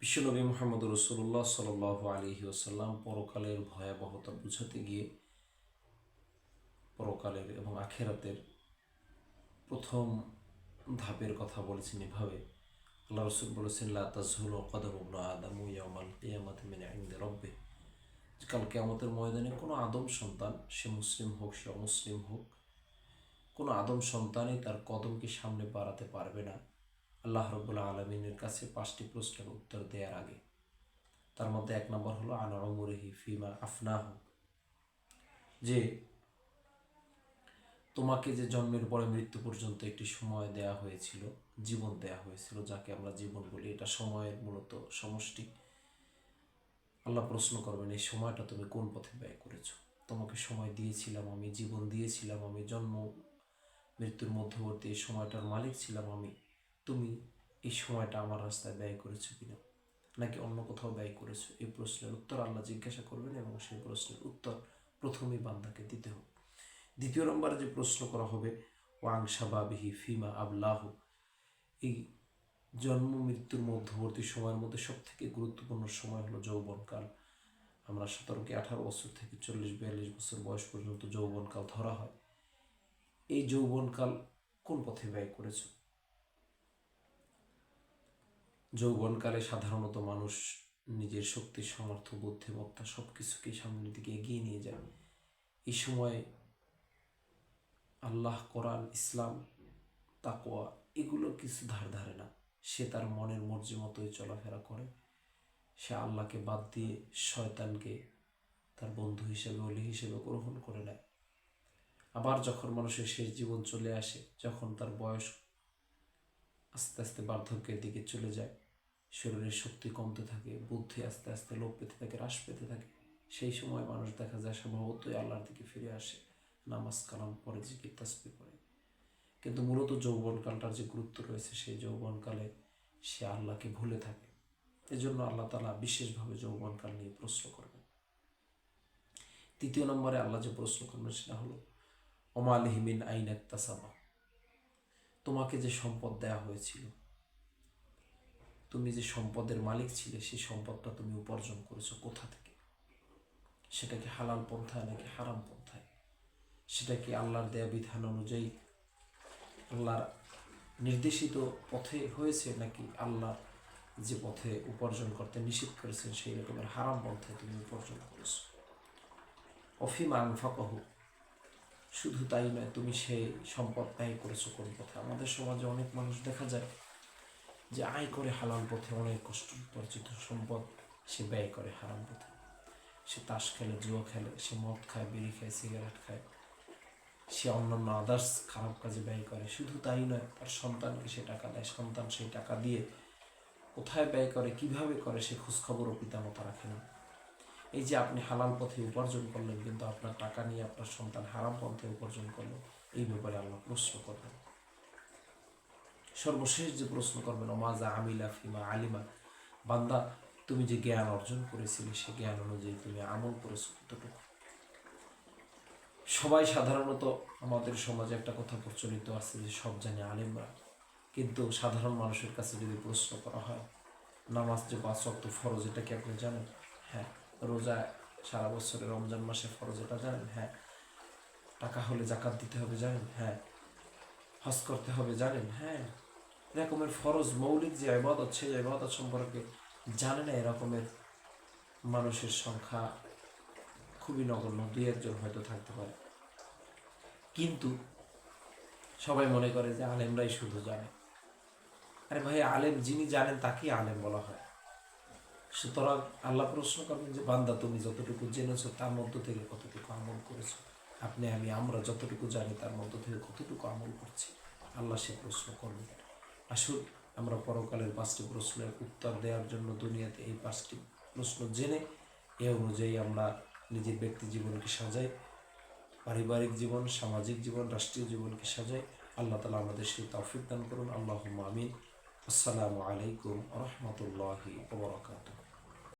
বিশ্বনবী মোহাম্মদ রসুল্লাহ সাল আলহি ওসাল্লাম পরকালের ভয়াবহতা বুঝাতে গিয়ে পরকালের এবং আখেরাতের প্রথম ধাপের কথা বলেছেন এভাবে। আল্লাহ রসুল বলেছেন লাতাজহুল কদম আদামু ইয়ামাল কিয়ামাত মেনে আইন্দে রব্বে কাল কেয়ামতের ময়দানে কোনো আদম সন্তান, সে মুসলিম হোক, সে অমুসলিম হোক, কোনো আদম সন্তানই তার কদমকে সামনে বাড়াতে পারবে না। আল্লাহ রবুল্লা আলমিনের কাছে পাঁচটি প্রশ্নের উত্তর দেওয়ার আগে। তার মধ্যে এক নম্বর হলো, আনা অমরহি ফিমা আফনাহ। যে তোমাকে যে জন্মের পরে মৃত্যু পর্যন্ত একটি সময় দেয়া হয়েছিল, জীবন দেয়া হয়েছিল, যাকে আমরা জীবন বলি, এটা সময়ের মূলত সমষ্টি। আল্লাহ প্রশ্ন করবেন, এই সময়টা তুমি কোন পথে ব্যয় করেছ? তোমাকে সময় দিয়েছিলাম আমি, জীবন দিয়েছিলাম আমি জন্ম মৃত্যুর মধ্যবর্তী এই সময়টার মালিক ছিলাম আমি। তুমি এই সময়টা আমার রাস্তায় ব্যয় করেছ কিনা? নাকি অন্য কোথাও ব্যয় করেছ? এই প্রশ্নের উত্তর আল্লাহ জিজ্ঞাসা করবেন এবং সেই প্রশ্নের উত্তর প্রথমেই বান্দাকে দিতে হবে। দ্বিতীয় নম্বরে যে প্রশ্ন করা হবে, ওয়াং সাবাবিহি ফিমা আবলাহ এই জন্ম, মৃত্যুর মধ্যবর্তী সময়ের মধ্যে সব থেকে গুরুত্বপূর্ণ সময় হলো যৌবনকাল। আমরা সতেরো কি আঠারো বছর থেকে চল্লিশ, বিয়াল্লিশ বছর বয়স পর্যন্ত যৌবনকাল ধরা হয়? এই যৌবনকাল কোন পথে ব্যয় করেছ? যৌবনকালে সাধারণত মানুষ নিজের শক্তি, সামর্থ্য, বুদ্ধিমত্তা সব কিছুকেই সামনের দিকে এগিয়ে নিয়ে যায় এই সময় আল্লাহ, কোরআন, ইসলাম তাকোয়া এগুলো কিছু ধার ধারে না। সে তার মনের মর্জি মতোই চলাফেরা করে। সে আল্লাহকে বাদ দিয়ে শয়তানকে তার বন্ধু হিসেবে অলি হিসেবে গ্রহণ করে নেয়। আবার যখন মানুষের শেষ জীবন চলে আসে, যখন তার বয়স আস্তে আস্তে বার্ধক্যের দিকে চলে যায় শরীরের শক্তি কমতে থাকে, বুদ্ধি আস্তে আস্তে লোপ পেতে থাকে, হ্রাস পেতে থাকে। সেই সময় মানুষ দেখা যায় স্বভাবতই আল্লাহর দিকে ফিরে আসে, নামাজ, কালাম পরে জিকির তাসবি করে কিন্তু মূলত যৌবনকালটার যে গুরুত্ব রয়েছে, সেই যৌবনকালে সে আল্লাহকে ভুলে থাকে। এজন্য আল্লাহ তালা বিশেষভাবে যৌবনকাল নিয়ে প্রশ্ন করবেন। তৃতীয় নম্বরে আল্লাহ যে প্রশ্ন করবেন সেটা হলো ওমালহিমিন আইন তাসাবা তোমাকে যে সম্পদ দেয়া হয়েছিল তুমি যে সম্পদের মালিক ছিলে, সেই সম্পদটা তুমি উপার্জন করেছ কোথা থেকে? সেটা কি হালাল পন্থায় নাকি হারাম পন্থায়? সেটা কি আল্লাহর দেয়া বিধান অনুযায়ী আল্লাহর নির্দেশিত পথে হয়েছে নাকি আল্লাহ যে পথে উপার্জন করতে নিষেধ করেছেন, সেই রকমের হারাম পন্থায় তুমি উপার্জন করেছ? অফিমা আনফাকহ। শুধু তাই নয়, তুমি সেই সম্পদ ব্যয় করেছ কোন পথে? আমাদের সমাজে অনেক মানুষ দেখা যায় যে আয় করে হালাল পথে অনেক কষ্ট উপার্জিত সম্পদ সে ব্যয় করে হারাম পথে। সে তাস খেলে, জুয়া খেলে, সে মদ খায়, বিড়ি খায়, সিগারেট খায়। সে অন্যান্য আদার্স খারাপ কাজে ব্যয় করে। শুধু তাই নয়, তার সন্তানকে সে টাকা দেয়। সন্তান সেই টাকা দিয়ে কোথায় ব্যয় করে, কীভাবে করে, সে খোঁজখবরও পিতামাতা রাখে না। এই যে আপনি হালাল পথে উপার্জন করলেন, কিন্তু আপনার টাকা নিয়ে আপনার সন্তান হারাম পথে উপার্জন করল, এই ব্যাপারে আল্লাহ প্রশ্ন করবেন। সর্বশেষ যে প্রশ্ন করবেন ওমাজা আমিলা ফিমা আলিমা বান্দা, তুমি যে জ্ঞান অর্জন করেছিলে, সে জ্ঞান অনুযায়ী তুমি আমল করেছ কতটুকু? সবাই সাধারণত আমাদের সমাজে একটা কথা প্রচলিত আছে যে, সব জানে আলিমরা। কিন্তু সাধারণ মানুষের কাছে যদি প্রশ্ন করা হয়, নামাজ যে পাঁচ অক্ত ফরজ, এটা কি আপনি জানেন? হ্যাঁ। রোজা, সারা বছরের রমজান মাসে ফরজ, এটা জানেন? হ্যাঁ। টাকা হলে জাকাত দিতে হবে, জানেন? হ্যাঁ। হজ করতে হবে, জানেন? হ্যাঁ। এরকমের ফরজ মৌলিক যে আবাদত সেই আবাদত সম্পর্কে জানে না এরকমের মানুষের সংখ্যা খুবই নগণ্য, দুই একজন হয়তো থাকতে পারে। কিন্তু সবাই মনে করে যে আলেমরাই শুধু জানে। আরে ভাই, আলেম যিনি জানেন তাকেই আলেম বলা হয়। সুতরাং আল্লাহ প্রশ্ন করবেন যে, বান্দা, তুমি যতটুকু জেনেছো তার মধ্য থেকে কতটুকু আমল করেছ? আপনি, আমি, আমরা যতটুকু জানি তার মধ্য থেকে কতটুকু আমল করছি? আল্লাহ সে প্রশ্ন করবেন। আসুন, আমরা পরকালের পাঁচটি প্রশ্নের উত্তর দেওয়ার জন্য দুনিয়াতে এই পাঁচটি প্রশ্ন জেনে, এ অনুযায়ী আমরা নিজের ব্যক্তি জীবনকে সাজাই, পারিবারিক জীবন, সামাজিক জীবন, রাষ্ট্রীয় জীবনকে সাজাই। আল্লাহ তালা আমাদের সেই তৌফিক দান করুন। আল্লাহ আমিন। আসসালামু আলাইকুম রহমতুল্লাহি ওবরাকাতুহ